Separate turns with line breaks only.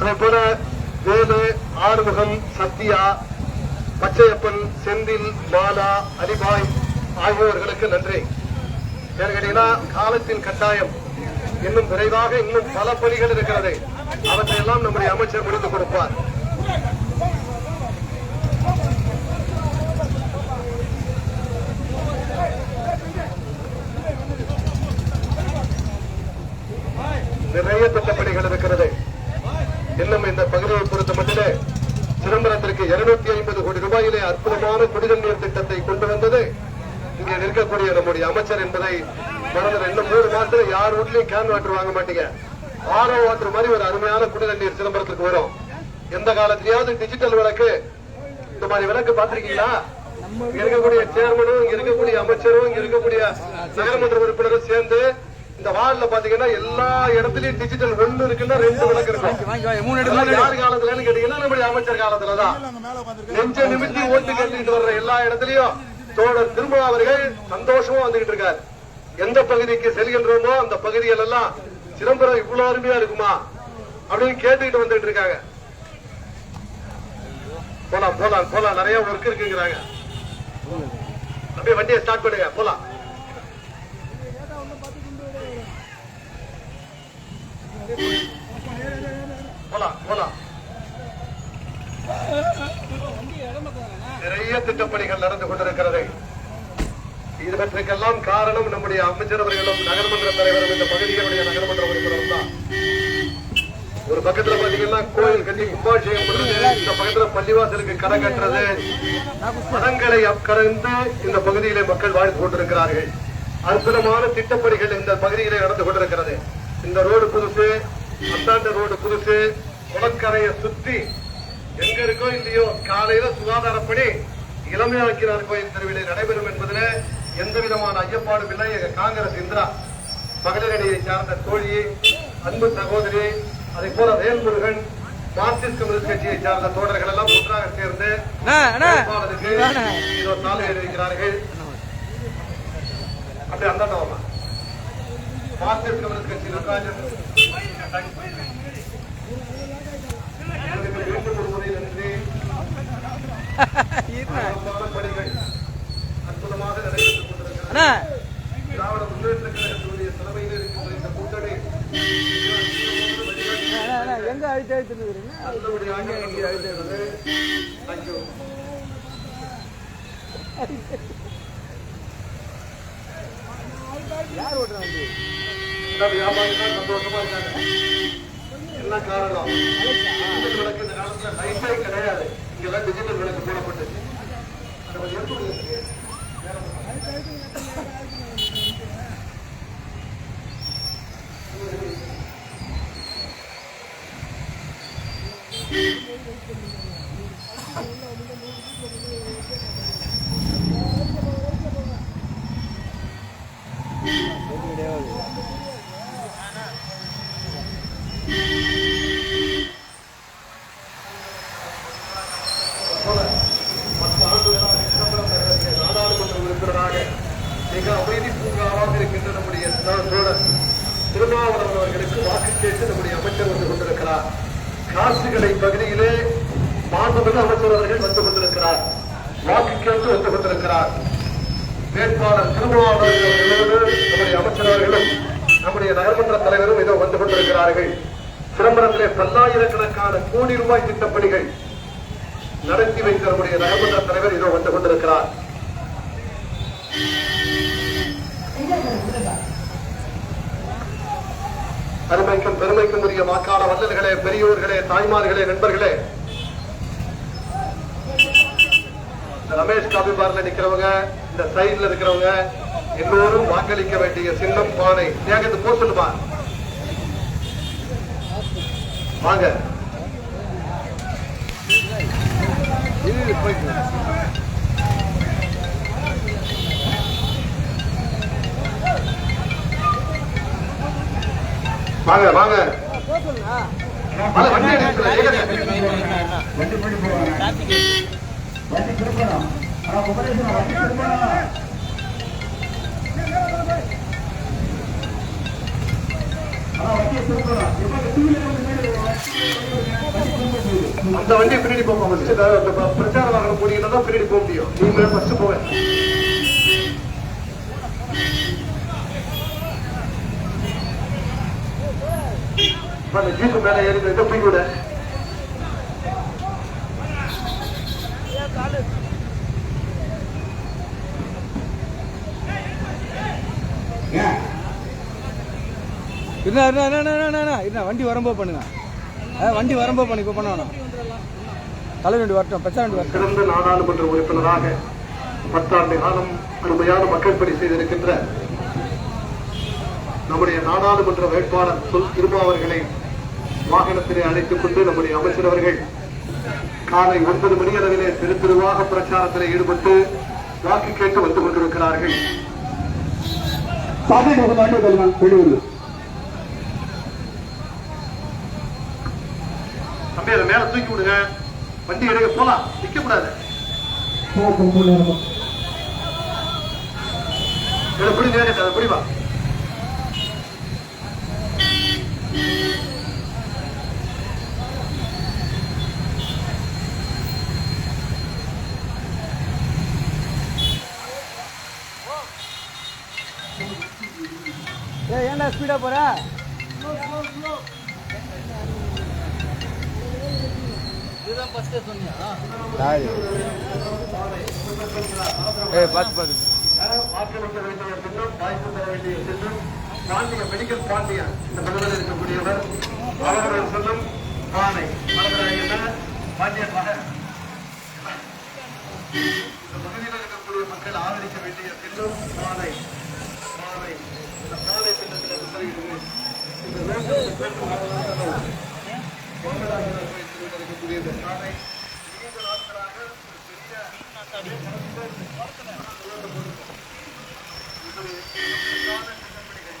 அதே போல வேலு ஆறுமுகம் சத்யா பச்சையப்பன் செந்தில் மாலா அலிபாய் ஆகியோர்களுக்கு நன்றி. ஏன்னு கேட்டீங்கன்னா காலத்தின் கட்டாயம் இன்னும் விரைவாக இன்னும் பல பணிகள் இருக்கிறது. அவற்றையெல்லாம் நம்முடைய அமைச்சர் முடித்துக் கொடுப்பார். நிறைய திட்டப்பணிகள் இருக்கிறது இன்னும் இந்த பகுதியை பொறுத்த மட்டிலே சிதம்பரத்திற்கு இருநூத்தி ஐம்பது கோடி ரூபாயிலே அற்புதமான குடிநீர் நீர் திட்டத்தை கொண்டு வந்தது இங்கே நிற்கக்கூடிய நம்முடைய அமைச்சர் என்பதை மறந்து இன்னும் மூணு மாசத்துல யார் வீட்லயும் கேன் வாட்டர் வாங்க மாட்டீங்க. ஆரோ வாட்டர் மாதிரி ஒரு அருமையான குடிநீர் நீர் சிதம்பரத்துக்கு வரும். எந்த காலத்திலயாவது டிஜிட்டல் விளக்கு இந்த மாதிரி விளக்கு பாத்திருக்கீங்களா இருக்கக்கூடிய சேர்மனும் இங்க இருக்கக்கூடிய அமைச்சரும் இங்க இருக்கக்கூடிய நகரமன்ற உறுப்பினரும் சேர்ந்து இந்த வார்டுல பாத்தீங்கன்னா எல்லா இடத்துலயும் டிஜிட்டல் ஒண்ணு இருக்குன்னா ரெண்டு விளக்கு இருக்கும். யார் காலத்துலன்னு கேட்டீங்கன்னா நம்முடைய அமைச்சர் காலத்துலதான். நெஞ்ச நிமித்தி ஓட்டு கேட்டுக்கிட்டு வர்ற எல்லா இடத்துலயும் தோழர் திரும்ப அவர்கள் சந்தோஷமா வந்துகிட்டு இருக்காரு. எந்த பகுதிக்கு செல்கின்றோமோ அந்த பகுதிகள் எல்லாம் சிதம்பரம் இவ்வளவு அருமையா இருக்குமா அப்படின்னு கேட்டுக்கிட்டு வந்துட்டு இருக்காங்க. போலாம் போலாம் போலாம். நிறைய ஒர்க் இருக்குங்கிறாங்க. அப்படியே வண்டியை ஸ்டார்ட் பண்ணுங்க போலாம். போலாம் போலாம். நிறைய திட்டப்பணிகள் நடந்து கொண்டிருக்கிறது. இவற்றுக்கெல்லாம் காரணம் நம்முடைய அமைச்சர் அவர்களும் நகர்மன்ற தலைவரும் இந்த பகுதிகளுடைய நகர்மன்ற உறுப்பினரும் தான். ஒரு பக்கத்துல பாத்தீங்கன்னா கோயில் கட்டி கும்பாபிஷேகம் பண்றது இந்த பக்கத்துல பள்ளிவாசலுக்கு கடை கட்டுறது மதங்களை அக்கறந்து இந்த பகுதியிலே மக்கள் வாழ்ந்து கொண்டிருக்கிறார்கள். அற்புதமான திட்டப்பணிகள் இந்த பகுதியிலே நடந்து கொண்டிருக்கிறது. இந்த ரோடு புதுசு அந்தாண்ட ரோடு புதுசு குளக்கரையை சுத்தி எங்க இருக்கோ இல்லையோ காலையில சுகாதாரப்படி இளமையாக்கிறார் கோயில் தெருவிலே நடைபெறும் என்பதில் எந்த விதமான ஐயப்பாடும் இல்லை. எங்க காங்கிரஸ் இந்திரா மகளிரணியை சார்ந்த தோழி அன்பு சகோதரி அதே போல வேல்முருகன் மார்க்சிஸ்ட் கம்யூனிஸ்ட் கட்சியை சார்ந்த தோழர்கள் எல்லாம் ஒன்றாக சேர்ந்து எழுதியிருக்கிறார்கள் அப்படி அந்த மார்க்சிஸ்ட் கம்யூனிஸ்ட் கட்சி நடராஜன். மீண்டும் ஒரு
எங்க அழுத்தி யார் ஓட்டுறா வண்டி?
வியாபாரிகள் சந்தோஷமா இருக்காங்க என்ன காரணம். விளக்கு இந்த காலத்துல லைஃபே கிடையாது இங்கெல்லாம் டிஜிட்டல் விளக்கு போடப்பட்டுச்சு அதை கொஞ்சம் எடுத்து கொடுங்க. போல பத்து ஆண்டுகளாக சிதம்பரம் நகரத்திலே நாடாளுமன்ற உறுப்பினராக மிக அமைதி பூங்காவாக இருக்கின்ற நம்முடைய தோ- தோழர் திருமாவளவன் அவர்களுக்கு வாக்கு கேட்டு நம்முடைய அமைச்சர் வந்து கொண்டிருக்கிறார். காசுகளை பகுதியிலே மாண்புமிகு அமைச்சர் அவர்கள் வந்து கொண்டிருக்கிறார். வாக்கு கேட்டு வந்து கொண்டிருக்கிறார். வேட்பாளர் திருமாவளவன் நம்முடைய அமைச்சர் அவர்களும் நம்முடைய நகர்மன்ற தலைவரும் இதோ வந்து கொண்டிருக்கிறார்கள். சிதம்பரத்திலே பல்லாயிரக்கணக்கான கோடி ரூபாய் திட்டப்பணிகள் நடத்தி வைத்த நம்முடைய நகர்மன்ற தலைவர் இதோ வந்து கொண்டிருக்கிறார். அருமைக்கும் பெருமைக்கும் உரிய வாக்காள வல்லல்களே பெரியோர்களே தாய்மார்களே நண்பர்களே. ரமேஷ் காபி பார்ல நிக்கிறவங்க இந்த சைட்ல இருக்கிறவங்க எல்லோரும் வாக்களிக்க வேண்டிய சின்னம் பானை. ஏகத்து போ சொல்லுமா? வாங்க. வாங்க வாங்க. அந்த வண்டியை பின்னாடி போக ஃபர்ஸ்ட் அந்த ப- பிரச்சார போனீங்கன்னா தான் பின்னாடி போக முடியும். நீங்களே ஃபர்ஸ்ட் போக அந்த ஜீப்பு மேல ஏறி போய் விட
என்ன என்ன என்ன என்ன என்ன வண்டி வரும்போது பண்ணுங்க. வண்டி வரும்போது பண்ணு இப்போ பண்ண வேணாம். கலை வண்டி வரட்டும் பெச்சா வண்டி வரட்டும்.
சிறந்த நாடாளுமன்ற உறுப்பினராக பத்தாண்டு காலம் அருமையான மக்கள் பணி செய்திருக்கின்ற நம்முடைய நாடாளுமன்ற வேட்பாளர் சொல் திருமா அவர்களை வாகனத்திலே அழைத்துக் கொண்டு நம்முடைய அமைச்சர் அவர்கள் காலை ஒன்பது மணி அளவிலே தெரு தெருவாக பிரச்சாரத்தில் ஈடுபட்டு வாக்கு கேட்டு வந்து கொண்டிருக்கிறார்கள். தம்பி அதை மேல தூக்கி விடுங்க. வண்டி எடுக்க போலாம். நிக்க கூடாது இதை பிடி நேரத்தை அதை பிடிவா.
ஏ ஏன்டா ஸ்பீடாக போற. ஏய் பார்த்து
பாண்டிய மெடிக்கல் பாண்டியன் இந்த பகுதியில் இருக்கக்கூடியவர் அவருடைய சின்னம் பானை மறந்துடாதீங்க பாண்டியன் மகன் இந்த பகுதியில் இருக்கக்கூடிய மக்கள் ஆதரிக்க வேண்டிய சின்னம் பானை பானை இருக்கக்கூடிய இந்த சாலை நீண்ட நாட்களாக ஒரு பெரிய கம்பெனிகள்